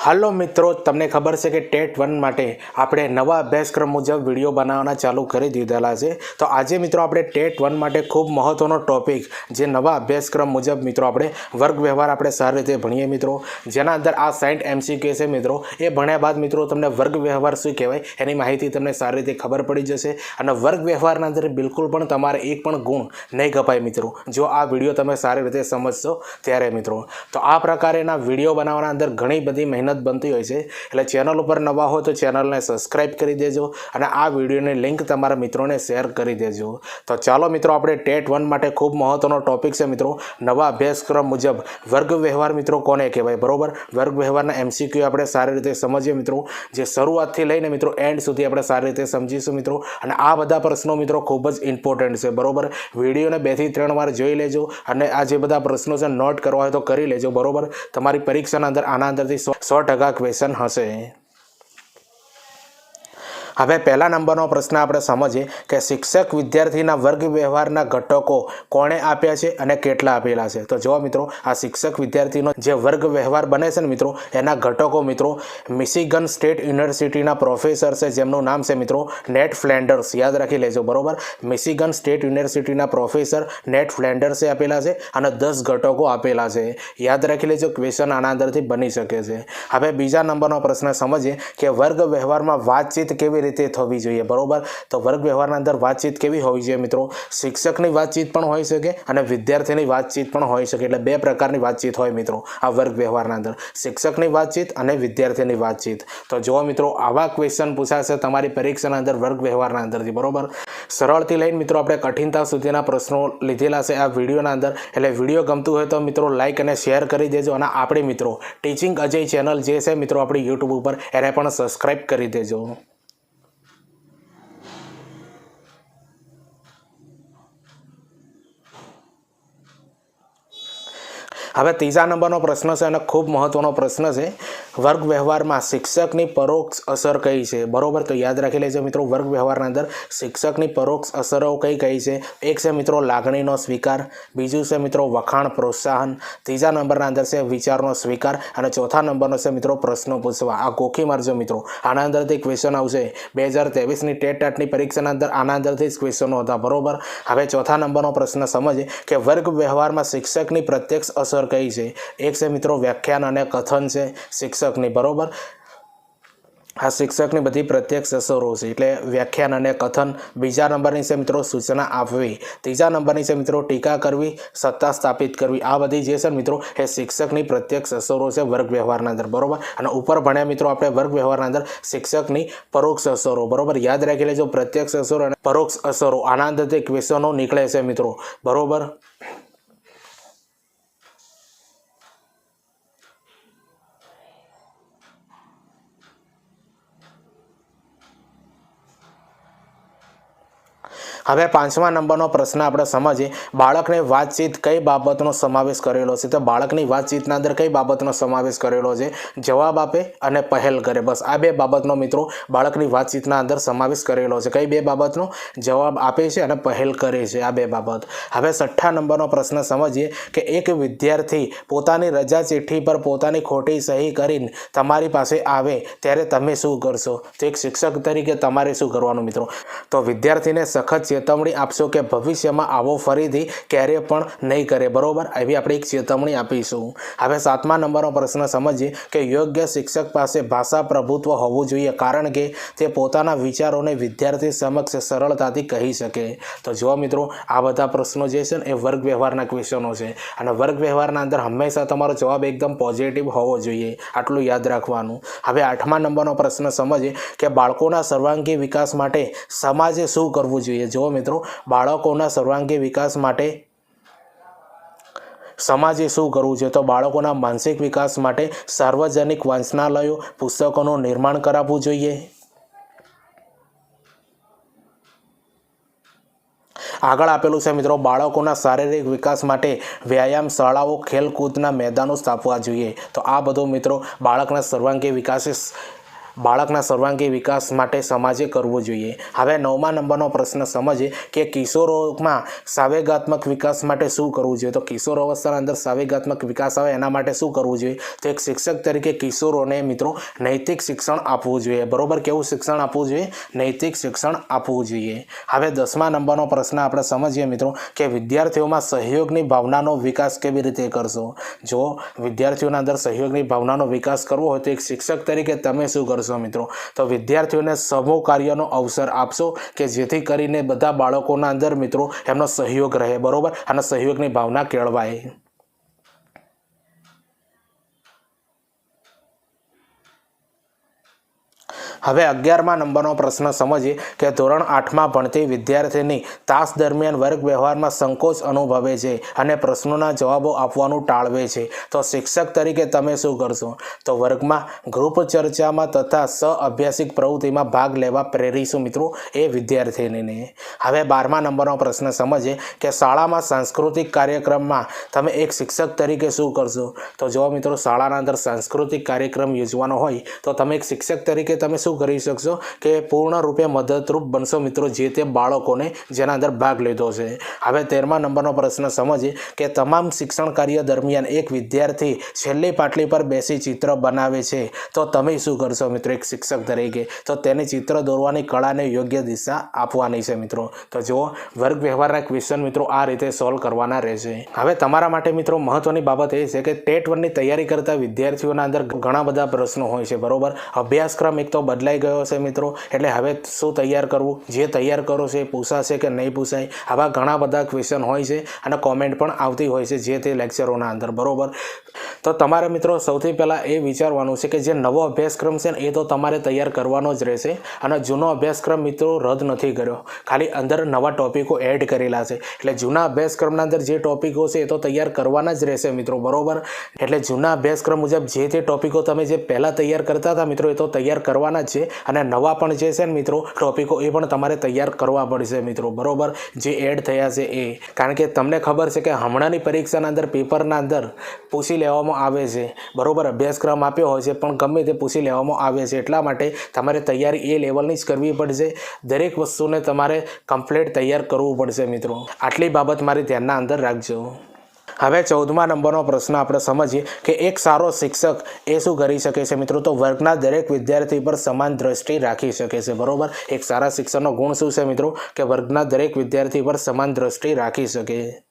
હાલો મિત્રો, તમને ખબર છે કે ટેટ વન માટે આપણે નવા અભ્યાસક્રમ મુજબ વીડિયો બનાવવાના ચાલુ કરી દીધેલા છે. તો આજે મિત્રો આપણે ટેટ વન માટે ખૂબ મહત્ત્વનો ટોપિક જે નવા અભ્યાસક્રમ મુજબ મિત્રો આપણે વર્ગ વ્યવહાર આપણે સારી રીતે ભણીએ મિત્રો. જેના અંદર આ સાઇન્ટ એમસીક્યુ છે મિત્રો. એ ભણ્યા બાદ મિત્રો તમને વર્ગ વ્યવહાર શું કહેવાય એની માહિતી તમને સારી રીતે ખબર પડી જશે. અને વર્ગ વ્યવહારના અંદર બિલકુલ પણ તમારે એક પણ ગુણ નહીં કપાય મિત્રો. જો આ વીડિયો તમે સારી રીતે સમજશો ત્યારે મિત્રો. તો આ પ્રકારેના વીડિયો બનાવવાના અંદર ઘણી બધી મહેનત બનતી હોય છે. એટલે ચેનલ ઉપર નવા હોય તો ચેનલને સબસ્ક્રાઈબ કરી દેજો અને આ વિડીયોની લિંક તમારા મિત્રોને શેર કરી દેજો. તો ચાલો મિત્રો, આપણે ટેટ વન માટે ખૂબ મહત્ત્વનો ટોપિક છે મિત્રો. નવા અભ્યાસક્રમ મુજબ વર્ગ વ્યવહાર મિત્રો કોને કહેવાય? બરોબર? વર્ગ વ્યવહારના એમસીક્યુ આપણે સારી રીતે સમજીએ મિત્રો. જે શરૂઆતથી લઈને મિત્રો એન્ડ સુધી આપણે સારી રીતે સમજીશું મિત્રો. અને આ બધા પ્રશ્નો મિત્રો ખૂબ જ ઇમ્પોર્ટન્ટ છે. બરોબર? વિડીયોને બેથી ત્રણ વાર જોઈ લેજો અને આ જે બધા પ્રશ્નો છે નોટ કરવા હોય તો કરી લેજો. બરાબર? તમારી પરીક્ષાના અંદર આના અંદરથી સો ટકા ક્વેશ્ચન હશે. હવે પહેલા નંબરનો પ્રશ્ન આપણે સમજીએ કે શિક્ષક વિદ્યાર્થીના વર્ગ વ્યવહારના ઘટકો કોણે આપ્યા છે અને કેટલા આપેલા છે. તો જો મિત્રો, આ શિક્ષક વિદ્યાર્થીનો જે વર્ગ વ્યવહાર બને છે ને મિત્રો, એના ઘટકો મિત્રો, મિશિગન સ્ટેટ યુનિવર્સિટીના પ્રોફેસર છે, જેમનું નામ છે મિત્રો નેટ ફ્લેન્ડર્સ. યાદ રાખી લેજો, બરોબર? મિશિગન સ્ટેટ યુનિવર્સિટીના પ્રોફેસર નેટ ફ્લેન્ડર્સે આપેલા છે અને દસ ઘટકો આપેલા છે. યાદ રાખી લેજો ક્વેશ્ચન આના અંદરથી બની શકે છે. હવે બીજા નંબરનો પ્રશ્ન સમજીએ કે વર્ગ વ્યવહારમાં વાતચીત કેવી રીતે થવી જોઈએ. બરોબર? તો વર્ગ વ્યવહારના અંદર વાતચીત કેવી હોવી જોઈએ મિત્રો? શિક્ષકની વાતચીત પણ હોઈ શકે અને વિદ્યાર્થીની વાતચીત પણ હોઈ શકે. એટલે બે પ્રકારની વાતચીત હોય મિત્રો આ વર્ગ વ્યવહારના અંદર. શિક્ષકની વાતચીત અને વિદ્યાર્થીની વાતચીત. તો જો મિત્રો, આવા ક્વેશ્ચન પૂછાશે તમારી પરીક્ષાના અંદર વર્ગ વ્યવહારના અંદરથી. બરોબર? સરળથી લઈને મિત્રો આપણે કઠિનતા સુધીના પ્રશ્નો લીધેલા છે આ વિડીયોના અંદર. એટલે વીડિયો ગમતું હોય તો મિત્રો લાઇક અને શેર કરી દેજો અને આપણી મિત્રો ટીચિંગ અજય ચેનલ જે છે મિત્રો આપણી યુટ્યુબ ઉપર, એને પણ સબસ્ક્રાઈબ કરી દેજો. હવે ત્રીજા નંબરનો પ્રશ્ન છે અને ખૂબ મહત્ત્વનો પ્રશ્ન છે. વર્ગ વ્યવહારમાં શિક્ષકની પરોક્ષ અસર કઈ છે? બરોબર તો યાદ રાખી લેજો મિત્રો, વર્ગ વ્યવહારના અંદર શિક્ષકની પરોક્ષ અસરો કઈ કઈ છે? એક છે મિત્રો લાગણીનો સ્વીકાર, બીજું છે મિત્રો વખાણ, પ્રોત્સાહન, ત્રીજા નંબરના અંદર છે વિચારનો સ્વીકાર અને ચોથા નંબરનો છે મિત્રો પ્રશ્નો પૂછવા. આ ગોખી મારજો મિત્રો. આના અંદરથી ક્વેશ્ચન આવશે. બે હજાર તેવીસની ટેટ ટાટની પરીક્ષાના અંદર આના અંદરથી જ ક્વેશ્ચનો હતા. બરોબર? હવે ચોથા નંબરનો પ્રશ્ન સમજે કે વર્ગ વ્યવહારમાં શિક્ષકની પ્રત્યક્ષ અસર કઈ છે એક છે મિત્રો વ્યાખ્યાન અને કથન છે શિક્ષકની બરોબર આ શિક્ષકની બધી પ્રત્યક્ષ અસરો છે એટલે વ્યાખ્યાન અને કથન બીજા નંબરની છે મિત્રો સૂચના આપવી ત્રીજા નંબરની છે મિત્રો ટીકા કરવી સત્તા સ્થાપિત કરવી આ બધી જે છે મિત્રો એ શિક્ષકની પ્રત્યક્ષ અસરો છે વર્ગ વ્યવહારના અંદર બરોબર અને ઉપર ભણ્યા મિત્રો આપણે વર્ગ વ્યવહારના અંદર શિક્ષકની પરોક્ષ અસરો બરોબર યાદ રાખી લેજો પ્રત્યક્ષ અસરો અને પરોક્ષ અસરો આના અંદરથી ક્વેશ્ચનો નીકળે છે મિત્રો બરોબર હવે પાંચમા નંબરનો પ્રશ્ન આપણે સમજીએ. બાળકને વાતચીત કઈ બાબતનો સમાવેશ કરેલો છે? તો બાળકની વાતચીતના અંદર કઈ બાબતનો સમાવેશ કરેલો છે? જવાબ આપે અને પહેલ કરે. બસ આ બે બાબતનો મિત્રો બાળકની વાતચીતના અંદર સમાવેશ કરેલો છે. કઈ બે બાબતનો? જવાબ આપે છે અને પહેલ કરે છે આ બે બાબત. હવે છઠ્ઠા નંબરનો પ્રશ્ન સમજીએ કે એક વિદ્યાર્થી પોતાની રજા ચિઠ્ઠી પર પોતાની ખોટી સહી કરીને તમારી પાસે આવે ત્યારે તમે શું કરશો? તો એક શિક્ષક તરીકે તમારે શું કરવાનું મિત્રો? તો વિદ્યાર્થીને સખત ચેતવણી આપશો કે ભવિષ્યમાં આવો ફરીથી ક્યારે પણ નહીં કરે. બરાબર? એવી આપણે એક ચેતવણી આપીશું. હવે સાતમા નંબરનો પ્રશ્ન સમજીએ કે યોગ્ય શિક્ષક પાસે ભાષા પ્રભુત્વ હોવું જોઈએ કારણ કે તે પોતાના વિચારોને વિદ્યાર્થી સમક્ષ સરળતાથી કહી શકે. તો જો મિત્રો, આ બધા પ્રશ્નો જે છે ને એ વર્ગ વ્યવહારના ક્વેશ્ચનો છે. અને વર્ગ વ્યવહારના અંદર હંમેશા તમારો જવાબ એકદમ પોઝિટિવ હોવો જોઈએ. આટલું યાદ રાખવાનું. હવે આઠમા નંબરનો પ્રશ્ન સમજીએ કે બાળકોના સર્વાંગી વિકાસ માટે સમાજે શું કરવું જોઈએ? જો મિત્રો, બાળકોના સર્વાંગી વિકાસ માટે સમાજે શું કરવું છે? તો બાળકોના માનસિક વિકાસ માટે સાર્વજનિક વાંચનાલયો, પુસ્તકોનું નિર્માણ કરાવવું જોઈએ. આગળ આપેલું છે મિત્રો, બાળકોના શારીરિક વિકાસ માટે વ્યાયામ શાળાઓ ખેલકૂદના મેદાનો સ્થાપવા જોઈએ. તો આ બધું મિત્રો, બાળકના સર્વાંગી વિકાસે બાળકના સર્વાંગી વિકાસ માટે સમાજે કરવું જોઈએ. હવે નવમા નંબરનો પ્રશ્ન સમજે કે કિશોરોમાં સાવેગાત્મક વિકાસ માટે શું કરવું જોઈએ? તો કિશોર અવસ્થાના અંદર સાવેગાત્મક વિકાસ આવે એના માટે શું કરવું જોઈએ? તો એક શિક્ષક તરીકે કિશોરોને મિત્રો નૈતિક શિક્ષણ આપવું જોઈએ. બરોબર? કેવું શિક્ષણ આપવું જોઈએ? નૈતિક શિક્ષણ આપવું જોઈએ. હવે દસમા નંબરનો પ્રશ્ન આપણે સમજીએ મિત્રો કે વિદ્યાર્થીઓમાં સહયોગની ભાવનાનો વિકાસ કેવી રીતે કરશો? જો વિદ્યાર્થીઓના અંદર સહયોગની ભાવનાનો વિકાસ કરવો હોય તો એક શિક્ષક તરીકે તમે શું કરશો? મિત્રો. તો વિદ્યાર્થીઓને સમૂહ કાર્યનો અવસર આપશો કે જેથી કરીને બધા બાળકોના અંદર મિત્રો એમનો સહયોગ રહે, બરોબર? અને સહયોગની ભાવના કેળવાય. હવે અગિયારમા નંબરનો પ્રશ્ન સમજીએ કે ધોરણ આઠમાં ભણતી વિદ્યાર્થીની તાસ દરમિયાન વર્ગ વ્યવહારમાં સંકોચ અનુભવે છે અને પ્રશ્નોના જવાબો આપવાનું ટાળવે છે. તો શિક્ષક તરીકે તમે શું કરશો? તો વર્ગમાં ગ્રુપ ચર્ચામાં તથા સહ અભ્યાસિક પ્રવૃત્તિમાં ભાગ લેવા પ્રેરીશું મિત્રો એ વિદ્યાર્થીનીને. હવે બારમા નંબરનો પ્રશ્ન સમજીએ કે શાળામાં સાંસ્કૃતિક કાર્યક્રમમાં તમે એક શિક્ષક તરીકે શું કરશો? તો જો મિત્રો, શાળાના અંદર સાંસ્કૃતિક કાર્યક્રમ યોજવાનો હોય તો તમે એક શિક્ષક તરીકે તમે શું કરી શકશો કે પૂર્ણરૂપે મદદરૂપ બનશો મિત્રો જે તે બાળકોને જેના અંદર ભાગ લીધો છે. હવે તેરમા નંબરનો પ્રશ્ન સમજીએ કે તમામ શિક્ષણ કાર્ય દરમિયાન એક વિદ્યાર્થી છેલ્લી પાટલી પર બેસી ચિત્ર બનાવે છે, તો તમે શું કરશો મિત્રો? એક શિક્ષક તરીકે, તો તેને ચિત્ર દોરવાની કળાને યોગ્ય દિશા આપવાની છે મિત્રો. તો જુઓ વર્ગ વ્યવહારના ક્વેશ્ચન મિત્રો આ રીતે સોલ્વ કરવાના રહેશે. હવે તમારા માટે મિત્રો મહત્વની બાબત એ છે કે ટેટ વનની તૈયારી કરતા વિદ્યાર્થીઓના અંદર ઘણા બધા પ્રશ્નો હોય છે, બરોબર? અભ્યાસક્રમ એક તો બદલાઈ ગયો છે મિત્રો. એટલે હવે શું તૈયાર કરવું? જે તૈયાર કરો છે પૂછાશે કે નહીં પૂછાય. આવા ઘણા બધા ક્વેશ્ચન હોય છે અને કોમેન્ટ પણ આવતી હોય છે જે તે લેક્ચરોના અંદર. બરોબર? તો તમારે મિત્રો સૌથી પહેલાં એ વિચારવાનું છે કે જે નવો અભ્યાસક્રમ છે ને એ તો તમારે તૈયાર કરવાનો જ રહેશે. અને જૂનો અભ્યાસક્રમ મિત્રો રદ નથી કર્યો. ખાલી અંદર નવા ટોપિકો એડ કરેલા છે. એટલે જૂના અભ્યાસક્રમના અંદર જે ટોપિકો છે એ તો તૈયાર કરવાના જ રહેશે મિત્રો. બરોબર? એટલે જૂના અભ્યાસક્રમ મુજબ જે તે ટોપિકો તમે જે પહેલાં તૈયાર કરતા હતા મિત્રો એ તો તૈયાર કરવાના જ છે અને નવા પણ જે છે ને મિત્રો, ટોપિકો એ પણ તમારે તૈયાર કરવા પડશે મિત્રો. બરોબર? જે એડ થયા છે એ. કારણ કે તમને ખબર છે કે હમણાંની પરીક્ષાના અંદર, પેપરના અંદર પૂછી લેવામાં આવે છે. બરોબર? અભ્યાસક્રમ આપ્યો હોય છે, પણ ગમે તે પૂછી લેવામાં આવે છે. એટલા માટે તમારે તૈયારી એ લેવલની જ કરવી પડશે. દરેક વસ્તુને તમારે કમ્પ્લીટ તૈયાર કરવું પડશે મિત્રો. આટલી બાબત મારી ધ્યાનના અંદર રાખજો. હવે ચૌદમા નંબરનો પ્રશ્ન આપણે સમજીએ કે એક સારો શિક્ષક એ શું કરી શકે છે? મિત્રો, તો વર્ગના દરેક વિદ્યાર્થી પર સમાન દ્રષ્ટિ રાખી શકે છે. બરોબર? એક સારા શિક્ષકનો ગુણ શું છે મિત્રો? કે વર્ગના દરેક વિદ્યાર્થી પર સમાન દ્રષ્ટિ રાખી શકે.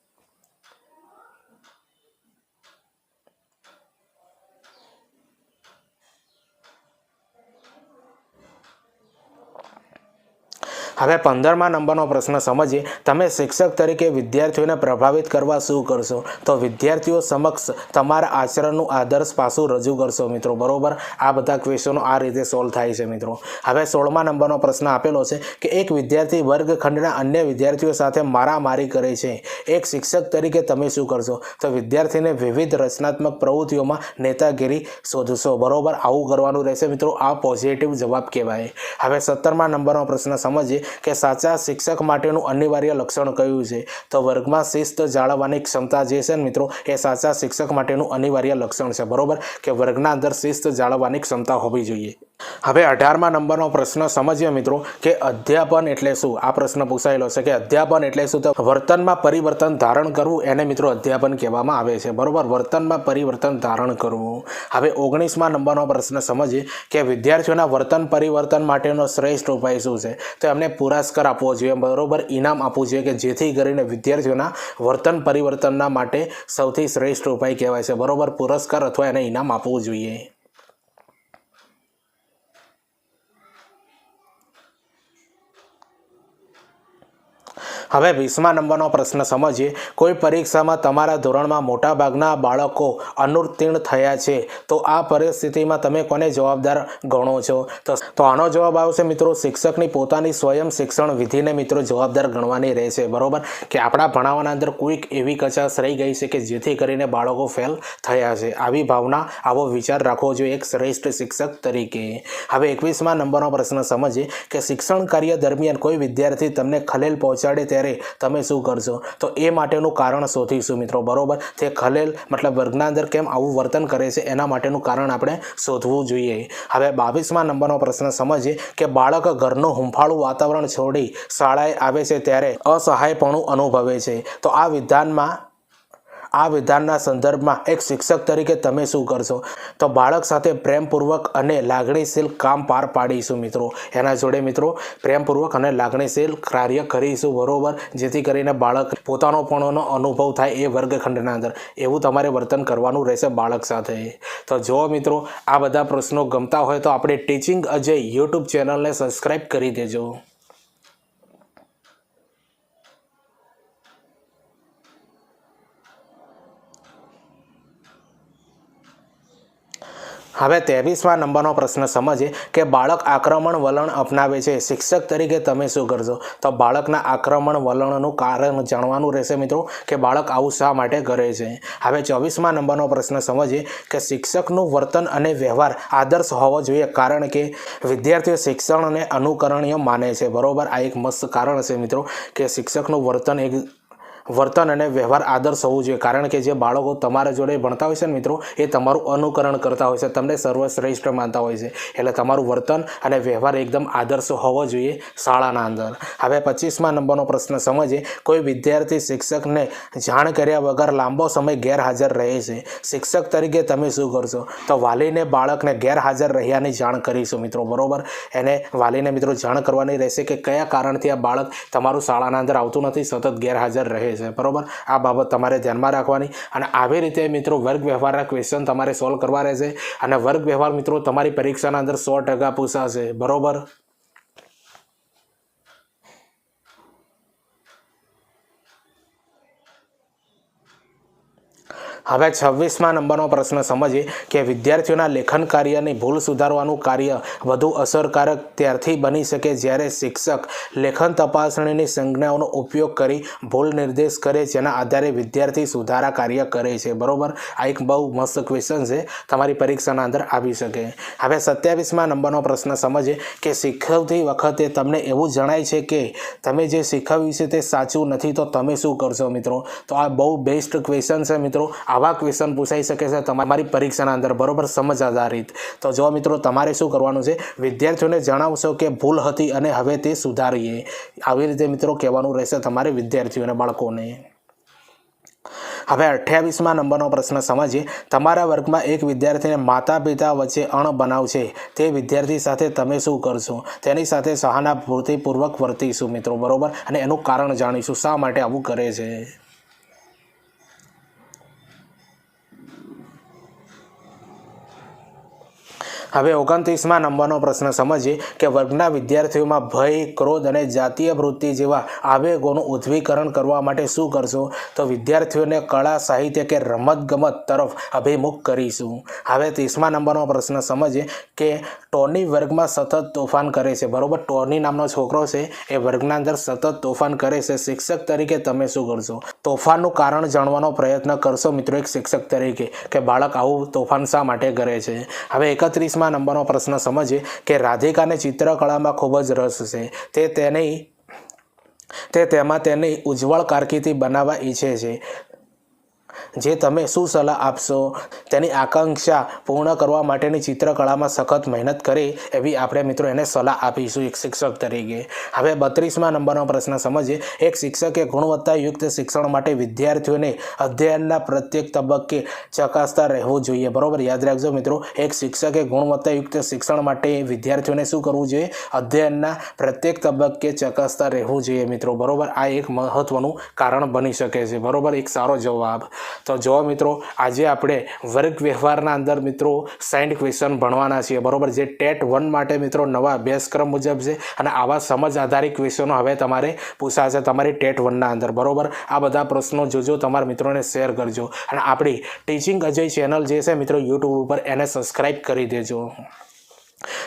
હવે પંદરમા નંબરનો પ્રશ્ન સમજીએ. તમે શિક્ષક તરીકે વિદ્યાર્થીઓને પ્રભાવિત કરવા શું કરશો? તો વિદ્યાર્થીઓ સમક્ષ તમારા આચરણનું આદર્શ પાસું રજૂ કરશો મિત્રો, બરોબર? આ બધા ક્વેશ્ચનો આ રીતે સોલ્વ થાય છે મિત્રો. હવે સોળમા નંબરનો પ્રશ્ન આપેલો છે કે એક વિદ્યાર્થી વર્ગખંડના અન્ય વિદ્યાર્થીઓ સાથે મારામારી કરે છે. એક શિક્ષક તરીકે તમે શું કરશો? તો વિદ્યાર્થીને વિવિધ રચનાત્મક પ્રવૃત્તિઓમાં નેતાગીરી શોધશો, બરોબર? આવું કરવાનું રહેશે મિત્રો, આ પોઝિટિવ જવાબ કહેવાય. હવે સત્તરમા નંબરનો પ્રશ્ન સમજીએ. કે સાચા શિક્ષક માટેનું અનિવાર્ય લક્ષણ કયું છે? તો વર્ગમાં શિસ્ત જાળવવાની ક્ષમતા જે છે ને મિત્રો, એ સાચા શિક્ષક માટેનું અનિવાર્ય લક્ષણ છે. બરોબર? કે વર્ગના અંદર શિસ્ત જાળવવાની ક્ષમતા હોવી જોઈએ. હવે અઢારમા નંબરનો પ્રશ્ન સમજીએ મિત્રો કે અધ્યાપન એટલે શું? આ પ્રશ્ન પૂછાયેલો છે કે અધ્યાપન એટલે શું? તો વર્તનમાં પરિવર્તન ધારણ કરવું એને મિત્રો અધ્યાપન કહેવામાં આવે છે. બરોબર? વર્તનમાં પરિવર્તન ધારણ કરવું. હવે ઓગણીસમા નંબરનો પ્રશ્ન સમજીએ કે વિદ્યાર્થીઓના વર્તન પરિવર્તન માટેનો શ્રેષ્ઠ ઉપાય શું છે? તો એમને પુરસ્કાર આપવો જોઈએ. બરોબર? ઇનામ આપવું જોઈએ કે જેથી કરીને વિદ્યાર્થીઓના વર્તન પરિવર્તનના માટે સૌથી શ્રેષ્ઠ ઉપાય કહેવાય છે. બરોબર? પુરસ્કાર અથવા એને ઇનામ આપવું જોઈએ. હવે વીસમા નંબરનો પ્રશ્ન સમજીએ. કોઈ પરીક્ષામાં તમારા ધોરણમાં મોટાભાગના બાળકો અનુત્તીર્ણ થયા છે. તો આ પરિસ્થિતિમાં તમે કોને જવાબદાર ગણો છો? તો તો આનો જવાબ આવશે મિત્રો, શિક્ષકની પોતાની સ્વયં શિક્ષણ વિધિને મિત્રો જવાબદાર ગણવાની રહેશે બરાબર? કે આપણા ભણાવવાના અંદર કોઈક એવી કચાશ રહી ગઈ છે કે જેથી કરીને બાળકો ફેલ થયા છે. આવી ભાવના, આવો વિચાર રાખવો જોઈએ એક શ્રેષ્ઠ શિક્ષક તરીકે. હવે એકવીસમા નંબરનો પ્રશ્ન સમજીએ કે શિક્ષણ કાર્ય દરમિયાન કોઈ વિદ્યાર્થી તમને ખલેલ પહોંચાડે ત્યારે ત્યારે તમે શું કરશો? તો એ માટેનું કારણ શોધીશું મિત્રો, બરાબર? તે ખલેલ મતલબ વર્ગના અંદર કેમ આવું વર્તન કરે છે એના માટેનું કારણ આપણે શોધવું જોઈએ. હવે બાવીસમાં નંબરનો પ્રશ્ન સમજીએ કે બાળક ઘરનું હુંફાળું વાતાવરણ છોડી શાળાએ આવે છે ત્યારે અસહાયપણું અનુભવે છે. તો આ વિધાનમાં આ વિધાનના સંદર્ભમાં એક શિક્ષક તરીકે તમે શું કરશો? તો બાળક સાથે પ્રેમપૂર્વક અને લાગણીશીલ કામ પાર પાડીશું મિત્રો. એના જોડે મિત્રો, પ્રેમપૂર્વક અને લાગણીશીલ કાર્ય કરીશું બરોબર? જેથી કરીને બાળક પોતાનો પણનો અનુભવ થાય એ વર્ગખંડના અંદર. એવું તમારે વર્તન કરવાનું રહેશે બાળક સાથે. તો જો મિત્રો, આ બધા પ્રશ્નો ગમતા હોય તો આપણે ટીચિંગ અજય યુટ્યુબ ચેનલને સબસ્ક્રાઈબ કરી દેજો. હવે ત્રેવીસમાં નંબરનો પ્રશ્ન સમજીએ કે બાળક આક્રમણ વલણ અપનાવે છે. શિક્ષક તરીકે તમે શું કરશો? તો બાળકના આક્રમણ વલણનું કારણ જાણવાનું રહેશે મિત્રો કે બાળક આવું શા માટે કરે છે. હવે ચોવીસમાં નંબરનો પ્રશ્ન સમજીએ કે શિક્ષકનું વર્તન અને વ્યવહાર આદર્શ હોવો જોઈએ કારણ કે વિદ્યાર્થીઓ શિક્ષણને અનુકરણીય માને છે. બરોબર? આ એક મસ્ત કારણ છે મિત્રો કે શિક્ષકનું વર્તન એક વર્તન અને વ્યવહાર આદર્શ હોવું જોઈએ. કારણ કે જે બાળકો તમારા જોડે ભણતા હોય છે ને મિત્રો, એ તમારું અનુકરણ કરતા હોય છે. તમને સર્વશ્રેષ્ઠ માનતા હોય છે. એટલે તમારું વર્તન અને વ્યવહાર એકદમ આદર્શ હોવો જોઈએ શાળાના અંદર. હવે પચીસમા નંબરનો પ્રશ્ન સમજીએ. કોઈ વિદ્યાર્થી શિક્ષકને જાણ કર્યા વગર લાંબો સમય ગેરહાજર રહે છે. શિક્ષક તરીકે તમે શું કરશો? તો વાલીને બાળકને ગેરહાજર રહ્યાની જાણ કરીશું મિત્રો, બરાબર? એને વાલીને મિત્રો જાણ કરવાની રહેશે કે કયા કારણથી આ બાળક તમારું શાળાના અંદર આવતું નથી, સતત ગેરહાજર રહે છે. બરોબર? આ બાબત તમારે ધ્યાનમાં રાખવાની અને આવી રીતે મિત્રો વર્ગ વ્યવહારના ક્વેશ્ચન તમારે સોલ્વ કરવા રહેશે અને વર્ગ વ્યવહાર મિત્રો તમારી પરીક્ષાના અંદર સો ટકા પૂછાશે, બરોબર? હવે છવ્વીસમાં નંબરનો પ્રશ્ન સમજીએ કે વિદ્યાર્થીઓના લેખન કાર્યની ભૂલ સુધારવાનું કાર્ય વધુ અસરકારક ત્યારથી બની શકે જ્યારે શિક્ષક લેખન તપાસણીની સંજ્ઞાઓનો ઉપયોગ કરી ભૂલ નિર્દેશ કરે જેના આધારે વિદ્યાર્થી સુધારા કાર્ય કરે છે. બરાબર? આ એક બહુ મસ્ત ક્વેશ્ચન છે. તમારી પરીક્ષાના અંદર આવી શકે. હવે સત્યાવીસમાં નંબરનો પ્રશ્ન સમજીએ કે શીખવતી વખતે તમને એવું જણાય છે કે તમે જે શીખવ્યું છે તે સાચું નથી, તો તમે શું કરશો મિત્રો? તો આ બહુ બેસ્ટ ક્વેશ્ચન છે મિત્રો. આવા ક્વેશ્ચન પૂછાઈ શકે છે, તમારી પરીક્ષાના અંદર. બરોબર? સમજ આધારિત તો જો મિત્રો, તમારે શું કરવાનું છે? વિદ્યાર્થીઓને જણાવશો કે ભૂલ હતી અને હવે તે સુધારીએ. આવી રીતે મિત્રો કહેવાનું રહેશે તમારે વિદ્યાર્થીઓને બાળકોને. હવે અઠ્યાવીસમાં નંબરનો પ્રશ્ન સમજીએ. તમારા વર્ગમાં એક વિદ્યાર્થીને માતા પિતા વચ્ચે અણબનાવ છે. તે વિદ્યાર્થી સાથે તમે શું કરશો? તેની સાથે સહાનુભૂતિપૂર્વક વર્તીશું મિત્રો. બરાબર? અને એનું કારણ જાણીશું. શા માટે આવું કરે છે? હવે ઓગણત્રીસમાં નંબરનો પ્રશ્ન સમજીએ કે વર્ગના વિદ્યાર્થીઓમાં ભય, ક્રોધ અને જાતીય વૃત્તિ જેવા આવેગોનું ઉદ્ધવીકરણ કરવા માટે શું કરશો? તો વિદ્યાર્થીઓને કળા, સાહિત્ય કે રમતગમત તરફ અભિમુખ કરીશું. હવે ત્રીસમા નંબરનો પ્રશ્ન સમજીએ કે ટોની વર્ગમાં સતત તોફાન કરે છે. બરાબર? ટોની નામનો છોકરો છે. એ વર્ગના અંદર સતત તોફાન કરે છે. શિક્ષક તરીકે તમે શું કરશો? તોફાનનું કારણ જાણવાનો પ્રયત્ન કરશો મિત્રો એક શિક્ષક તરીકે કે બાળક આવું તોફાન શા માટે કરે છે? હવે એકત્રીસ ત્રીસમાં નંબરનો પ્રશ્ન સમજીએ કે રાધિકાને ચિત્રકળામાં ખૂબ જ રસ છે. તે તેની, તે તેમાં તેની ઉજ્જવળ કારકિર્દી બનાવવા ઈચ્છે છે. જે તમે શું સલાહ આપશો? તેની આકાંક્ષા પૂર્ણ કરવા માટેની ચિત્રકળામાં સખત મહેનત કરે એવી આપણે મિત્રો એને સલાહ આપીશું એક શિક્ષક તરીકે. હવે બત્રીસમાં નંબરનો પ્રશ્ન સમજીએ. એક શિક્ષકે ગુણવત્તાયુક્ત શિક્ષણ માટે વિદ્યાર્થીઓને અધ્યયનના પ્રત્યેક તબક્કે ચકાસતા રહેવું જોઈએ. બરોબર? યાદ રાખજો મિત્રો. એક શિક્ષકે ગુણવત્તાયુક્ત શિક્ષણ માટે વિદ્યાર્થીઓને શું કરવું જોઈએ? અધ્યયનના પ્રત્યેક તબક્કે ચકાસતા રહેવું જોઈએ મિત્રો. બરોબર? આ એક મહત્વનું કારણ બની શકે છે. બરોબર? એક સારો જવાબ. તો જો મિત્રો, આજે આપણે વર્ગ વ્યવહારના અંદર મિત્રો સાઈન્ડ ક્વેશ્ચન ભણવાના છીએ. બરોબર? જે ટેટ વન માટે મિત્રો નવા અભ્યાસક્રમ મુજબ છે અને આવા સમજ આધારિત ક્વેશ્ચનો હવે તમારે પૂછાશે તમારી ટેટ વનના અંદર. બરોબર? આ બધા પ્રશ્નો જોજો, તમારા મિત્રોને શેર કરજો. અને આપણી ટીચિંગ અજય ચેનલ જે છે મિત્રો યુટ્યુબ ઉપર એને સબસ્ક્રાઈબ કરી દેજો.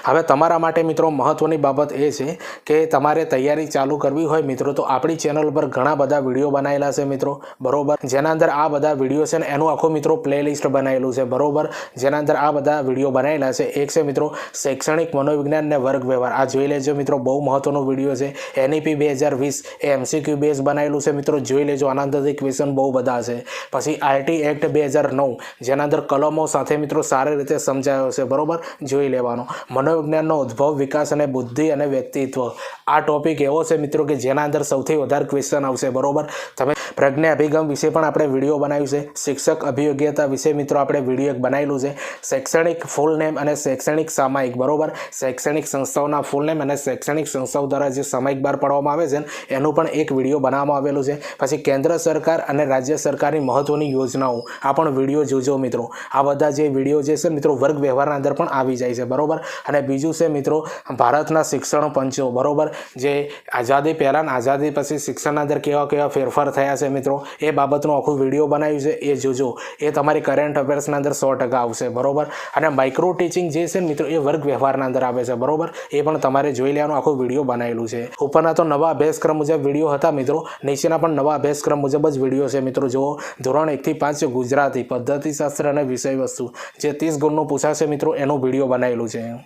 હવે તમારા માટે મિત્રો મહત્ત્વની બાબત એ છે કે તમારે તૈયારી ચાલુ કરવી હોય મિત્રો, તો આપણી ચેનલ પર ઘણા બધા વીડિયો બનાવેલા છે મિત્રો, બરોબર? જેના અંદર આ બધા વીડિયો છે ને, એનું આખું મિત્રો પ્લેલિસ્ટ બનાવેલું છે, બરોબર? જેના અંદર આ બધા વીડિયો બનાવેલા છે, એક છે મિત્રો, શૈક્ષણિક મનોવિજ્ઞાન અને વર્ગ વ્યવહાર. આ જોઈ લેજો મિત્રો, બહુ મહત્વનો વીડિયો છે. એનઈપી બે હજાર વીસ એ એમસીક્યુ બેઝ બનાવેલું છે મિત્રો, જોઈ લેજો આના અંદરથી ક્વેશ્ચન બહુ બધા છે. પછી આઈટી એક્ટ બે હજાર નવ, જેના અંદર કલમો સાથે મિત્રો સારી રીતે સમજાયો છે, બરોબર? જોઈ લેવાનો. મનોવિજ્ઞાનનો ઉદ્ભવ વિકાસ અને બુદ્ધિ અને વ્યક્તિત્વ. આ ટોપિક એવો છે મિત્રો કે જેના અંદર સૌથી વધારે ક્વેશ્ચન આવશે બરોબર? તમે પ્રજ્ઞા અભિગમ વિશે પણ આપણે વીડિયો બનાવ્યું છે. શિક્ષક અભિયોગ્યતા વિશે મિત્રો આપણે વીડિયો એક બનાવેલું છે. શૈક્ષણિક ફૂલ નેમ અને શૈક્ષણિક સામાયિક બરોબર? શૈક્ષણિક સંસ્થાઓના ફૂલ નેમ અને શૈક્ષણિક સંસ્થાઓ દ્વારા જે સામાયિક બહાર પાડવામાં આવે છે ને, એનું પણ એક વીડિયો બનાવવામાં આવેલું છે. પછી કેન્દ્ર સરકાર અને રાજ્ય સરકારની મહત્વની યોજનાઓ. આ પણ વીડિયો જોજો મિત્રો. આ બધા જે વીડિયો જે છે મિત્રો વર્ગ વ્યવહારના અંદર પણ આવી જાય છે બરોબર? અને બીજું છે મિત્રો, ભારતના શિક્ષણ પંચો, બરોબર? જે આઝાદી પહેલાં આઝાદી પછી શિક્ષણના અંદર કેવા કેવા ફેરફાર થયા છે મિત્રો, એ બાબતનું આખું વીડિયો બનાવ્યું છે, એ જોજો. એ તમારી કરંટ અફેર્સના અંદર સો ટકા આવશે, બરોબર? અને માઇક્રો ટીચિંગ જે છે મિત્રો, એ વર્ગ વ્યવહારના અંદર આવે છે, બરોબર? એ પણ તમારે જોઈ લેવાનું આખું વીડિયો બનાવેલું છે. ઉપરના તો નવા અભ્યાસક્રમ મુજબ વીડિયો હતા મિત્રો, નીચેના પણ નવા અભ્યાસક્રમ મુજબ જ વીડિયો છે મિત્રો, જુઓ. ધોરણ એકથી પાંચ ગુજરાતી, પદ્ધતિશાસ્ત્ર અને વિષય વસ્તુ જે ત્રીસ ગુણનું પૂછાશે મિત્રો, એનું વીડિયો બનાવેલું છે.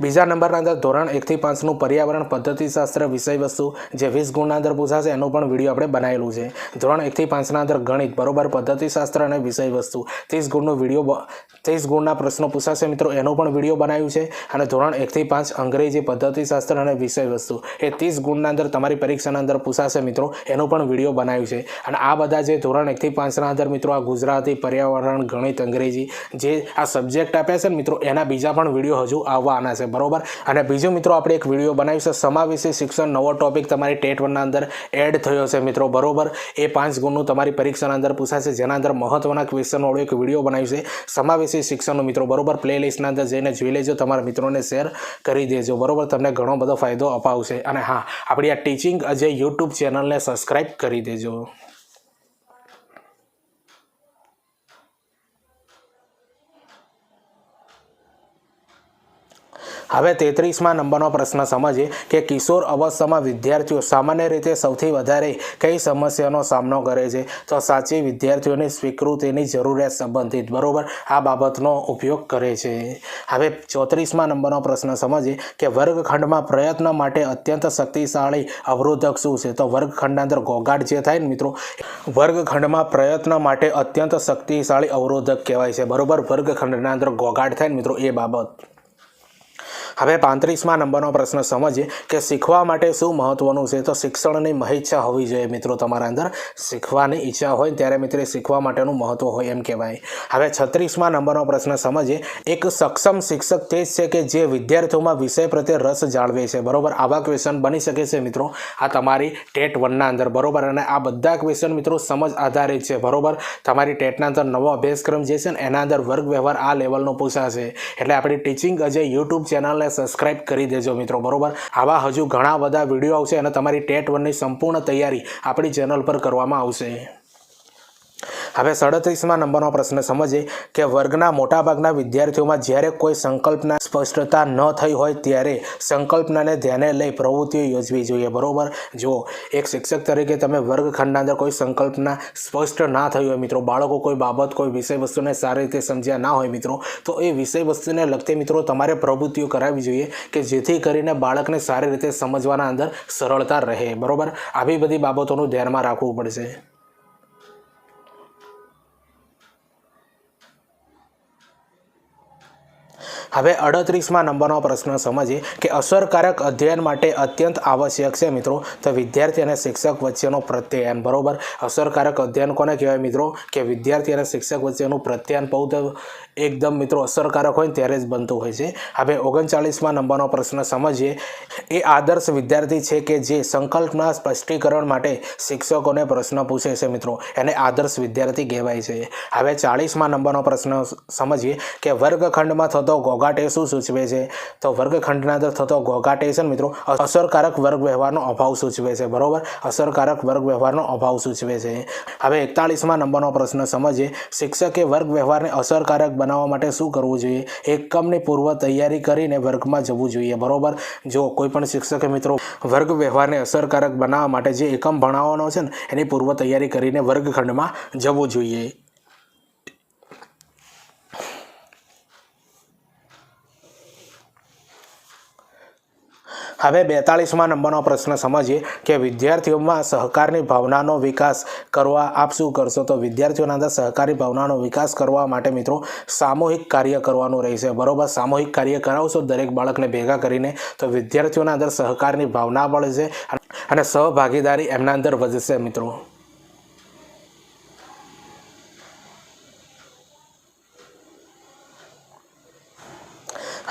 બીજા નંબરના અંદર ધોરણ એકથી પાંચનું પર્યાવરણ પદ્ધતિશાસ્ત્ર વિષય વસ્તુ જે વીસ ગુણના અંદર પૂછાશે, એનું પણ વીડિયો આપણે બનાવેલું છે. ધોરણ એકથી પાંચના અંદર ગણિત, બરોબર, પદ્ધતિશાસ્ત્ર અને વિષય વસ્તુ. ત્રીસ ગુણનો વીડિયો ત્રીસ ગુણના પ્રશ્નો પૂછાશે મિત્રો, એનો પણ વીડિયો બનાવ્યું છે. અને ધોરણ એકથી પાંચ અંગ્રેજી પદ્ધતિશાસ્ત્ર અને વિષય વસ્તુ. એ ત્રીસ ગુણના અંદર તમારી પરીક્ષાના અંદર પૂછાશે મિત્રો, એનો પણ વીડિયો બનાવ્યું છે. અને આ બધા જે ધોરણ એકથી પાંચના અંદર મિત્રો, આ ગુજરાતી પર્યાવરણ, ગણિત, અંગ્રેજી જે આ સબ્જેક્ટ આપ્યા છે ને મિત્રો, એના બીજા પણ વીડિયો હજુ આવવાના છે. બરોબર? અને બીજો મિત્રો આપણે એક વીડિયો બનાવ્યું છે સમાવેશી શિક્ષણ નવો ટોપિક તમારી ટેટ વનના અંદર એડ થયો છે મિત્રો, બરોબર? એ પાંચ ગુણનું તમારી પરીક્ષાના અંદર પૂછાશે, જેના અંદર મહત્વના ક્વેશ્ચનવાળો એક વીડિયો બનાવ્યું છે સમાવેશી શિક્ષણનું મિત્રો, બરોબર? પ્લે લિસ્ટના અંદર જઈને જોઈ લેજો, તમારા મિત્રોને શેર કરી દેજો, બરોબર? તમને ઘણો બધો ફાયદો અપાવશે. અને હા, આપણી આ ટીચિંગ અજય યુટ્યુબ ચેનલને સબસ્ક્રાઈબ કરી દેજો. હવે તેત્રીસમાં નંબરનો પ્રશ્ન સમજીએ કે કિશોર અવસ્થામાં વિદ્યાર્થીઓ સામાન્ય રીતે સૌથી વધારે કઈ સમસ્યાનો સામનો કરે છે? તો સાચી વિદ્યાર્થીઓની સ્વીકૃતિની જરૂરિયાત સંબંધિત, બરોબર? આ બાબતનો ઉપયોગ કરે છે. હવે ચોત્રીસમાં નંબરનો પ્રશ્ન સમજીએ કે વર્ગખંડમાં પ્રયત્ન માટે અત્યંત શક્તિશાળી અવરોધક શું છે? તો વર્ગખંડના અંદર ઘોઘાટ જે થાય ને મિત્રો, વર્ગખંડમાં પ્રયત્ન માટે અત્યંત શક્તિશાળી અવરોધક કહેવાય છે. બરોબર? વર્ગખંડના અંદર ઘોઘાટ થાય ને મિત્રો, એ બાબત. હવે પાંત્રીસમાં નંબરનો પ્રશ્ન સમજીએ કે શીખવા માટે શું મહત્વનું છે? તો શિક્ષણની મહેચ્છા હોવી જોઈએ મિત્રો તમારા અંદર. શીખવાની ઈચ્છા હોય ત્યારે મિત્રો શીખવા માટેનું મહત્વ હોય એમ કહેવાય. હવે છત્રીસમાં નંબરનો પ્રશ્ન સમજીએ. એક સક્ષમ શિક્ષક તે જ છે કે જે વિદ્યાર્થીઓમાં વિષય પ્રત્યે રસ જાળવે છે. બરોબર? આવા ક્વેશ્ચન બની શકે છે મિત્રો. આ તમારી ટેટ વનના અંદર. બરોબર? અને આ બધા ક્વેશ્ચન મિત્રો સમજ આધારિત છે. બરોબર? તમારી ટેટના અંદર નવો અભ્યાસક્રમ જે છે ને, એના અંદર વર્ગ વ્યવહાર આ લેવલનો પૂછાશે. એટલે આપણી ટીચિંગ અજય યુટ્યુબ ચેનલને સબસ્ક્રાઇબ કરી દેજો મિત્રો, બરોબર? આવા હજુ ઘણા બધા વીડિયો આવશે અને તમારી ટેટ વનની સંપૂર્ણ તૈયારી આપણી ચેનલ પર કરવામાં આવશે. હવે સડત્રીસમાં નંબરનો પ્રશ્ન સમજીએ કે વર્ગના મોટાભાગના વિદ્યાર્થીઓમાં જ્યારે કોઈ સંકલ્પના સ્પષ્ટતા ન થઈ હોય ત્યારે સંકલ્પનાને ધ્યાને લઈ પ્રવૃત્તિઓ યોજવી જોઈએ. બરોબર? જો એક શિક્ષક તરીકે તમે વર્ગખંડના અંદર કોઈ સંકલ્પના સ્પષ્ટ ના થઈ હોય, મિત્રો, બાળકો કોઈ બાબત, કોઈ વિષય વસ્તુને સારી રીતે સમજ્યા ના હોય, મિત્રો, તો એ વિષય વસ્તુને લગતી, મિત્રો, તમારે પ્રવૃત્તિઓ કરાવવી જોઈએ કે જેથી કરીને બાળકને સારી રીતે સમજવાના અંદર સરળતા રહે. બરાબર? આવી બધી બાબતોનું ધ્યાનમાં રાખવું પડશે. હવે અડત્રીસમાં નંબરનો પ્રશ્ન સમજીએ કે અસરકારક અધ્યયન માટે અત્યંત આવશ્યક છે મિત્રો. તો વિદ્યાર્થી અને શિક્ષક વચ્ચેનો પ્રત્યયન, બરોબર? અસરકારક અધ્યયન કોને કહેવાય મિત્રો? કે વિદ્યાર્થી અને શિક્ષક વચ્ચેનું પ્રત્યયન બહુ એકદમ મિત્રો અસરકારક હોય ત્યારે જ બનતું હોય છે. હવે ઓગણચાલીસમાં નંબરનો પ્રશ્ન સમજીએ. એ આદર્શ વિદ્યાર્થી છે કે જે સંકલ્પના સ્પષ્ટીકરણ માટે શિક્ષકોને પ્રશ્ન પૂછે છે મિત્રો? એને આદર્શ વિદ્યાર્થી કહેવાય છે. હવે ચાળીસમાં નંબરનો પ્રશ્ન સમજીએ કે વર્ગખંડમાં થતો ઘોઘાટ શું સૂચવે છે? તો વર્ગખંડના અંદર થતો ઘોઘાટ છે મિત્રો, અસરકારક વર્ગ વ્યવહારનો અભાવ સૂચવે છે. બરોબર? અસરકારક વર્ગ વ્યવહારનો અભાવ સૂચવે છે. હવે એકતાળીસમાં નંબરનો પ્રશ્ન સમજીએ. શિક્ષકે વર્ગ વ્યવહારને અસરકારક બનાવવા માટે શું કરવું જોઈએ? એકમની પૂર્વ તૈયારી કરીને વર્ગમાં જવું જોઈએ, બરોબર? જો કોઈ પણ શિક્ષકે મિત્રો વર્ગ વ્યવહારને અસરકારક બનાવવા માટે જે એકમ ભણાવવાનો છે ને, એની પૂર્વ તૈયારી કરીને વર્ગખંડમાં જવું જોઈએ. હવે બેતાળીસમાં નંબરનો પ્રશ્ન સમજીએ કે વિદ્યાર્થીઓમાં સહકારની ભાવનાનો વિકાસ કરવા આપ શું કરશો? તો વિદ્યાર્થીઓના અંદર સહકારી ભાવનાનો વિકાસ કરવા માટે મિત્રો સામૂહિક કાર્ય કરવાનું રહેશે. બરોબર? સામૂહિક કાર્ય કરાવશો, દરેક બાળકને ભેગા કરીને તો વિદ્યાર્થીઓના અંદર સહકારની ભાવના મળશે અને સહભાગીદારી એમના અંદર વધશે મિત્રો.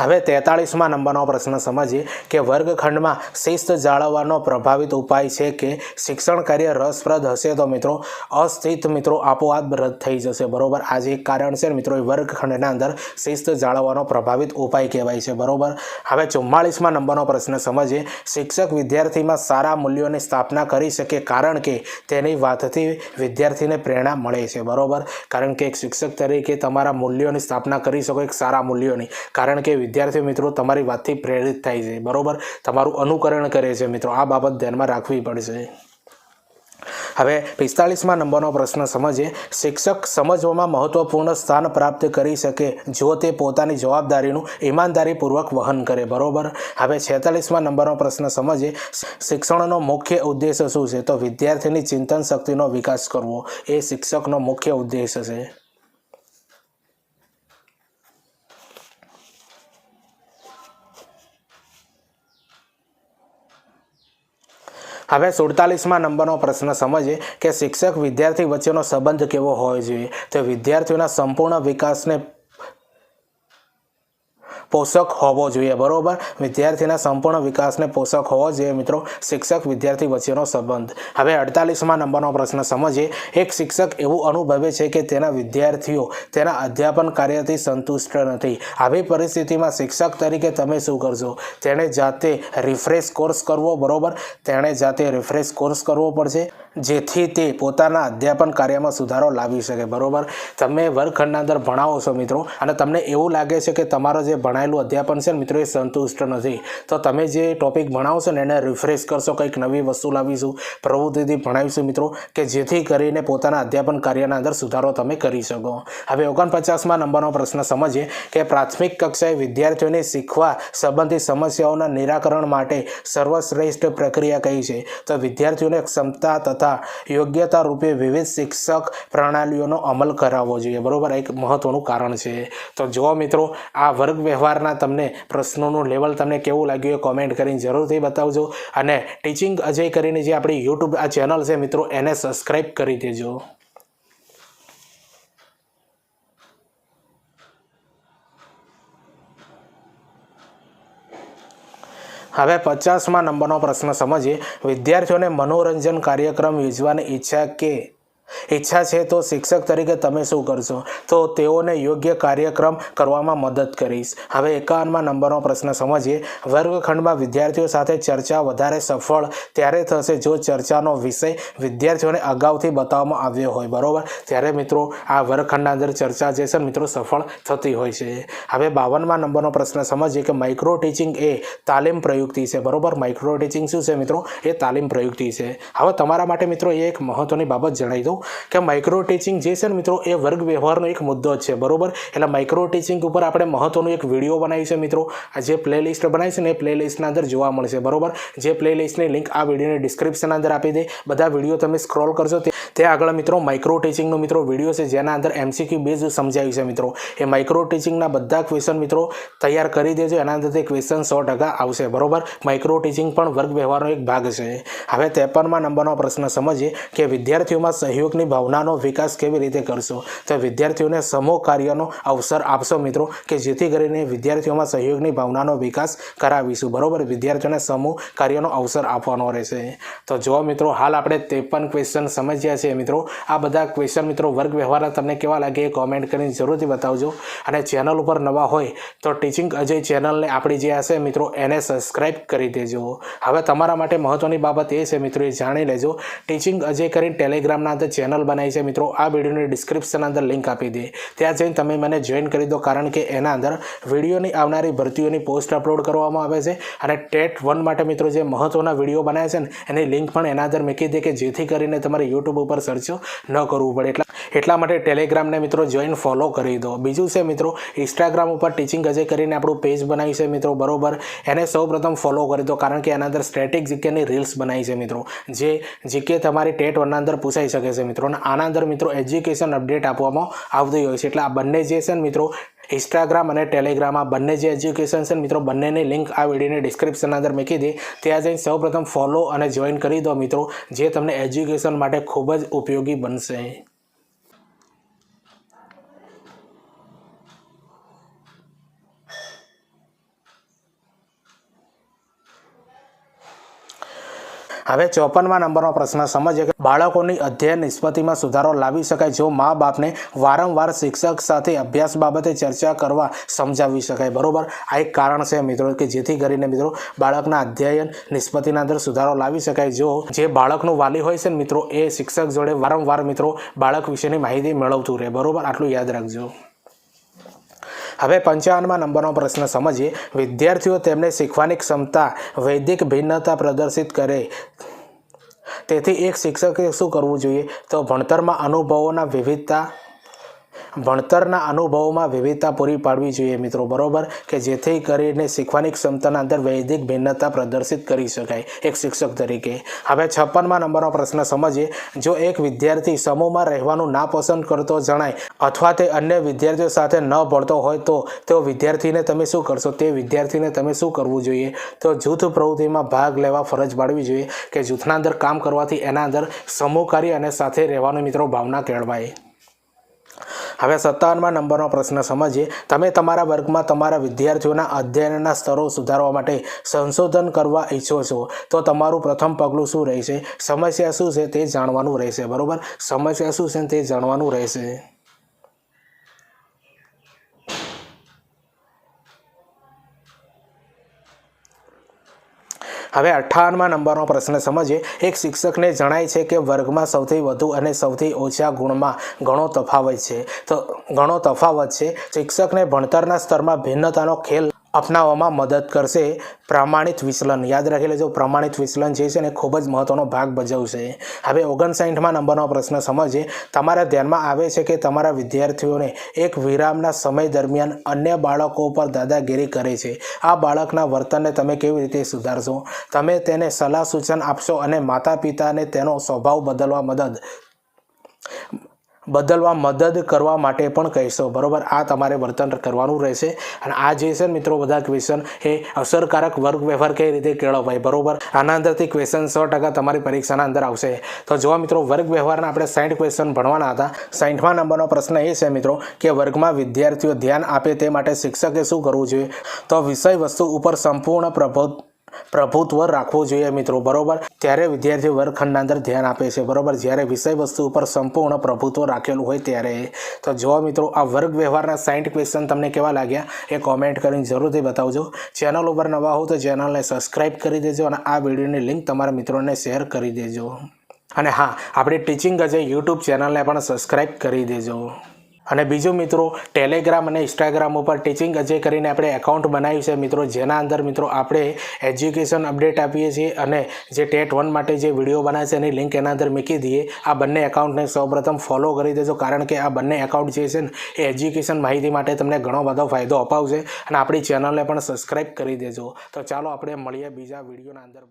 હવે તેતાળીસમાં નંબરનો પ્રશ્ન સમજીએ કે વર્ગખંડમાં શિસ્ત જાળવવાનો પ્રભાવિત ઉપાય છે કે શિક્ષણ કાર્ય રસપ્રદ હશે તો મિત્રો અસ્થિત મિત્રો આપોઆપ રદ થઈ જશે. બરોબર? આ જે એક કારણ છે મિત્રો, એ વર્ગખંડના અંદર શિસ્ત જાળવવાનો પ્રભાવિત ઉપાય કહેવાય છે. બરોબર? હવે ચુમ્માળીસમાં નંબરનો પ્રશ્ન સમજીએ. શિક્ષક વિદ્યાર્થીમાં સારા મૂલ્યોની સ્થાપના કરી શકે કારણ કે તેની વાતથી વિદ્યાર્થીને પ્રેરણા મળે છે. બરોબર? કારણ કે એક શિક્ષક તરીકે તમારા મૂલ્યોની સ્થાપના કરી શકો, એક સારા મૂલ્યોની. કારણ કે વિદ્યાર્થી મિત્રો તમારી વાતથી પ્રેરિત થાય છે. બરાબર? તમારું અનુકરણ કરે છે મિત્રો. આ બાબત ધ્યાનમાં રાખવી પડશે. હવે પિસ્તાલીસમાં નંબરનો પ્રશ્ન સમજીએ. શિક્ષક સમજવામાં મહત્વપૂર્ણ સ્થાન પ્રાપ્ત કરી શકે જો તે પોતાની જવાબદારીનું ઈમાનદારીપૂર્વક વહન કરે. બરાબર? હવે છેતાલીસમાં નંબરનો પ્રશ્ન સમજીએ. શિક્ષણનો મુખ્ય ઉદ્દેશ શું છે? તો વિદ્યાર્થીની ચિંતન શક્તિનો વિકાસ કરવો. એ શિક્ષકનો મુખ્ય ઉદ્દેશ છે. હવે સુડતાલીસમાં નંબરનો પ્રશ્ન સમજીએ કે શિક્ષક વિદ્યાર્થી વચ્ચેનો સંબંધ કેવો હોવો જોઈએ? તો વિદ્યાર્થીઓના સંપૂર્ણ વિકાસને પોષક હોવો જોઈએ, બરોબર? વિદ્યાર્થીના સંપૂર્ણ વિકાસને પોષક હોવો જોઈએ, મિત્રો. શિક્ષક વિદ્યાર્થી વચ્ચેનો સંબંધ. હવે અડતાલીસમાં નંબરનો પ્રશ્ન સમજીએ. એક શિક્ષક એવું અનુભવે છે કે તેના વિદ્યાર્થીઓ તેના અધ્યાપન કાર્યથી સંતુષ્ટ નથી. આવી પરિસ્થિતિમાં શિક્ષક તરીકે તમે શું કરશો? તેણે જાતે રિફ્રેશ કોર્સ કરવો, બરોબર? તેણે જાતે રિફ્રેશ કોર્સ કરવો પડશે, જેથી તે પોતાના અધ્યાપન કાર્યમાં સુધારો લાવી શકે, બરોબર? તમે વર્ગખંડના અંદર ભણાવો છો, મિત્રો, અને તમને એવું લાગે છે કે તમારો જે ભણાયેલું અધ્યાપન છે મિત્રો, એ સંતુષ્ટ નથી. તો તમે જે ટોપિક ભણાવશો ને એને રિફ્રેશ કરશો, કંઈક નવી વસ્તુ લાવીશું, પ્રવૃત્તિથી ભણાવીશું મિત્રો, કે જેથી કરીને પોતાના અધ્યાપન કાર્યના અંદર સુધારો તમે કરી શકો. હવે ઓગણપચાસમાં નંબરનો પ્રશ્ન સમજીએ કે પ્રાથમિક કક્ષાએ વિદ્યાર્થીઓને શીખવા સંબંધિત સમસ્યાઓના નિરાકરણ માટે સર્વશ્રેષ્ઠ પ્રક્રિયા કઈ છે? તો વિદ્યાર્થીઓને ક્ષમતા તથા યોગ્યતા રૂપે વિવિધ શિક્ષક પ્રણાલીઓનો અમલ કરાવવો જોઈએ. બરોબર? એક મહત્વનું કારણ છે. તો જો મિત્રો, આ વર્ગ વ્યવહારના તમને પ્રશ્નોનું લેવલ તમને કેવું લાગ્યું એ કોમેન્ટ કરીને જરૂરથી બતાવજો. અને ટીચિંગ અજય કરીને જે આપણી યુટ્યુબ આ ચેનલ છે, મિત્રો, એને સબસ્ક્રાઈબ કરી દેજો. હવે પચાસમાં નંબરનો પ્રશ્ન સમજીએ. વિદ્યાર્થીઓને મનોરંજન કાર્યક્રમ યોજવાની ઈચ્છા કે ઈચ્છા છે તો શિક્ષક તરીકે તમે શું કરશો? તો તેઓને યોગ્ય કાર્યક્રમ કરવામાં મદદ કરીશ. હવે એકાવનમાં નંબરનો પ્રશ્ન સમજીએ. વર્ગખંડમાં વિદ્યાર્થીઓ સાથે ચર્ચા વધારે સફળ ત્યારે થશે જો ચર્ચાનો વિષય વિદ્યાર્થીઓને અગાઉથી બતાવવામાં આવ્યો હોય. બરાબર? ત્યારે મિત્રો આ વર્ગખંડના અંદર ચર્ચા જે છે મિત્રો સફળ થતી હોય છે. હવે બાવનમાં નંબરનો પ્રશ્ન સમજીએ કે માઇક્રો ટીચિંગ એ તાલીમ પ્રયુક્તિ છે. બરોબર? માઇક્રો ટીચિંગ શું છે મિત્રો? એ તાલીમ પ્રયુક્તિ છે. હવે તમારા માટે મિત્રો એ એક મહત્વની બાબત જણાવી દઉં. કે માઇક્રો ટીચિંગ જે છે ને મિત્રો એ વર્ગ વ્યવહારનો એક મુદ્દો છે, બરોબર? એટલે માઇક્રો ટીચિંગ ઉપર આપણે મહત્વનું એક વીડિયો બનાવી છે મિત્રો. આ જે પ્લે લિસ્ટ બનાવી છે ને એ પ્લે લિસ્ટના અંદર જોવા મળશે, બરોબર? જે પ્લે લિસ્ટની લિંક આ વિડીયોની ડિસ્ક્રિપ્શન અંદર આપી દે. બધા વીડિયો તમે સ્ક્રોલ કરશો તે. આગળ મિત્રો માઇક્રો ટીચિંગનો મિત્રો વીડિયો છે જેના અંદર એમસીક્યુ બેઝ સમજાવ્યું છે મિત્રો. એ માઇક્રો ટીચિંગના બધા ક્વેશ્ચન મિત્રો તૈયાર કરી દેજો. એના અંદરથી ક્વેશ્ચન સો ટકા આવશે, બરોબર? માઇક્રો ટીચિંગ પણ વર્ગ વ્યવહારનો એક ભાગ છે. હવે ત્રેપનમાં નંબરનો પ્રશ્ન સમજીએ કે વિદ્યાર્થીઓમાં સહયોગની સહયોગની ભાવનાનો વિકાસ કેવી રીતે કરશો? તો વિદ્યાર્થીઓને સમૂહ કાર્યનો અવસર આપશો મિત્રો, કે જેથી કરીને વિદ્યાર્થીઓમાં સહયોગની ભાવનાનો વિકાસ કરાવીશું. બરોબર? વિદ્યાર્થીઓને સમૂહ કાર્યનો અવસર આપવાનો રહેશે. તો જો મિત્રો, હાલ આપણે ત્રેપન ક્વેશ્ચન સમજ્યા છે મિત્રો. આ બધા ક્વેશ્ચન મિત્રો વર્ગ વ્યવહારના તમને કેવા લાગે એ કોમેન્ટ કરીને જરૂરથી બતાવજો. અને ચેનલ ઉપર નવા હોય તો ટીચિંગ અજય ચેનલને આપણી જે હશે મિત્રો, એને સબસ્ક્રાઇબ કરી દેજો. હવે તમારા માટે મહત્વની બાબત એ છે મિત્રો, એ જાણી લેજો. ટીચિંગ અજય કરીને ટેલિગ્રામના અંદર ચેનલ બનાવી છે મિત્રો, આ વિડીયોની ડિસ્ક્રિપ્શન અંદર લિંક આપી દે. ત્યાં જઈને તમે મને જોઈન કરી દો, કારણ કે એના અંદર વિડીયોની આવનારી ભરતીઓની પોસ્ટ અપલોડ કરવામાં આવે છે. અને ટેટ વન માટે મિત્રો, જે મહત્વના વીડિયો બનાવે છે ને, એની લિંક પણ એના અંદર મૂકી દે કે જેથી કરીને તમારે યુટ્યુબ ઉપર સર્ચ ન કરવું પડે. એટલા એટલા માટે ટેલિગ્રામને મિત્રો જોઈન ફોલો કરી દો. બીજું છે મિત્રો ઇન્સ્ટાગ્રામ ઉપર ટીચિંગ અજય કરીને આપણું પેજ બનાવ્યું છે મિત્રો, બરોબર? એને સૌપ્રથમ ફોલો કરી દો, કારણ કે એના અંદર સ્ટેટિક જીકેની રીલ્સ બનાવી છે મિત્રો. જે જીકે તમારી ટેટ વનના અંદર પૂછાઈ શકે છે મિત્રો અને આના અંદર મિત્રો એજ્યુકેશન અપડેટ આપવામાં આવતી હોય છે. એટલે આ બંને જે છે ને મિત્રો ઇન્સ્ટાગ્રામ અને ટેલિગ્રામ આ બંને જે એજ્યુકેશન છે મિત્રો, બંનેની લિંક આ વિડીયોની ડિસ્ક્રિપ્શન અંદર મૂકી દે. ત્યાં જઈને સૌપ્રથમ ફોલો અને જોઈન કરી દો મિત્રો, જે તમને એજ્યુકેશન માટે ખૂબ જ ઉપયોગી બનશે. હવે ચોપનમાં નંબરનો પ્રશ્ન સમજીએ કે બાળકોની અધ્યયન નિષ્પતિમાં સુધારો લાવી શકાય જો મા બાપને વારંવાર શિક્ષક સાથે અભ્યાસ બાબતે ચર્ચા કરવા સમજાવી શકાય. બરોબર? આ એક કારણ છે મિત્રો, કે જેથી કરીને મિત્રો બાળકના અધ્યયન નિષ્પતિના અંદર સુધારો લાવી શકાય જો જે બાળકનું વાલી હોય છે ને મિત્રો, એ શિક્ષક જોડે વારંવાર મિત્રો બાળક વિશેની માહિતી મેળવતું રહે. બરોબર? આટલું યાદ રાખજો. હવે પંચાવનમાં નંબરનો પ્રશ્ન સમજીએ. વિદ્યાર્થીઓ તેમને શીખવાની ક્ષમતા, વૈદિક ભિન્નતા પ્રદર્શિત કરે. તેથી એક શિક્ષકે શું કરવું જોઈએ? તો ભણતરમાં અનુભવોના વિવિધતા ભણતરના અનુભવોમાં વિવિધતા પૂરી પાડવી જોઈએ મિત્રો. બરોબર? કે જેથી કરીને શીખવાની ક્ષમતાના અંદર વૈદિક ભિન્નતા પ્રદર્શિત કરી શકાય. એક શિક્ષક તરીકે. હવે છપ્પનમાં નંબરનો પ્રશ્ન સમજીએ. જો એક વિદ્યાર્થી સમૂહમાં રહેવાનું ના પસંદ કરતો જણાય અથવા તે અન્ય વિદ્યાર્થીઓ સાથે ન ભણતો હોય તો, તે વિદ્યાર્થીને તમે શું કરશો? તે વિદ્યાર્થીને તમે શું કરવું જોઈએ? તો જૂથ પ્રવૃત્તિમાં ભાગ લેવા ફરજ પાડવી જોઈએ કે જૂથના અંદર કામ કરવાથી એના અંદર સમૂહ કાર્ય અને સાથે રહેવાનું મિત્રો ભાવના કેળવાય. હવે સત્તાવનમાં નંબરનો પ્રશ્ન સમજીએ. તમે તમારા વર્ગમાં તમારા વિદ્યાર્થીઓના અધ્યયનના સ્તરો સુધારવા માટે સંશોધન કરવા ઈચ્છો છો, તો તમારું પ્રથમ પગલું શું રહેશે? સમસ્યા શું છે તે જાણવાનું રહેશે, બરાબર? સમસ્યા શું છે તે જાણવાનું રહેશે. હવે અઠ્ઠાવનમાં નંબરનો પ્રશ્ન સમજીએ. એક શિક્ષકને જણાય છે કે વર્ગમાં સૌથી વધુ અને સૌથી ઓછા ગુણમાં ઘણો તફાવત છે. તો ઘણો તફાવત છે. શિક્ષકને ભણતરના સ્તરમાં ભિન્નતાનો ખેલ અપનાવવામાં મદદ કરશે. પ્રમાણિત વિચલન. યાદ રાખી લેજો પ્રમાણિત વિચલન જે છે ને ખૂબ જ મહત્ત્વનો ભાગ ભજવશે. હવે ઓગણસાઠમાં નંબરનો પ્રશ્ન સમજીએ. તમારા ધ્યાનમાં આવે છે કે તમારા વિદ્યાર્થીઓને એક વિરામના સમય દરમિયાન અન્ય બાળકો પર દાદાગીરી કરે છે. આ બાળકના વર્તનને તમે કેવી રીતે સુધારશો? તમે તેને સલાહ સૂચન આપશો અને માતા પિતાને તેનો સ્વભાવ બદલવા મદદ બદલવા મદદ કરવા માટે પણ કહેશો. બરાબર? આ તમારે વર્તન કરવાનું રહેશે. અને આ જે છે મિત્રો બધા ક્વેશ્ચન એ અસરકારક વર્ગ વ્યવહાર કઈ રીતે કેળવાય બરોબર? આના અંદરથી ક્વેશ્ચન સો ટકા તમારી પરીક્ષાના અંદર આવશે. તો જો મિત્રો, વર્ગ વ્યવહારના આપણે સાઠ ક્વેશ્ચન ભણવાના હતા. સાઠમા નંબરનો પ્રશ્ન એ છે મિત્રો, કે વર્ગમાં વિદ્યાર્થીઓ ધ્યાન આપે તે માટે શિક્ષકે શું કરવું જોઈએ? તો વિષય વસ્તુ ઉપર સંપૂર્ણ પ્રભુ પ્રભુત્વ રાખવું જોઈએ મિત્રો, બરોબર? ત્યારે વિદ્યાર્થી વર્ગખંડના અંદર ધ્યાન આપે છે, બરોબર? જ્યારે વિષય વસ્તુ ઉપર સંપૂર્ણ પ્રભુત્વ રાખેલું હોય ત્યારે. તો જો મિત્રો, આ વર્ગ વ્યવહારના સાઠ ક્વેશ્ચન તમને કેવા લાગ્યા? એ કોમેન્ટ કરીને જરૂરથી બતાવજો. ચેનલ ઉપર નવા હો તો ચેનલને સબસ્ક્રાઈબ કરી દેજો અને આ વિડીયોની લિંક તમારા મિત્રોને શેર કરી દેજો. અને હા, આપણી ટીચિંગ અજય યુટ્યુબ ચેનલને પણ સબસ્ક્રાઈબ કરી દેજો. અને બીજું મિત્રો ટેલિગ્રામ અને ઇન્સ્ટાગ્રામ ઉપર ટીચિંગ અજય કરીને આપણે એકાઉન્ટ બનાવ્યું છે મિત્રો, જેના અંદર મિત્રો આપણે એજ્યુકેશન અપડેટ આપીએ છીએ અને જે ટેટ વન માટે જે વીડિયો બનાવે છે એની લિંક એના અંદર મૂકી દઈએ. આ બંને એકાઉન્ટને સૌપ્રથમ ફોલો કરી દેજો, કારણ કે આ બંને એકાઉન્ટ જે છે ને, એ એજ્યુકેશન માહિતી માટે તમને ઘણો બધો ફાયદો અપાવશે અને આપણી ચેનલને પણ સબસ્ક્રાઈબ કરી દેજો. તો ચાલો આપણે મળીએ બીજા વિડીયોના અંદર.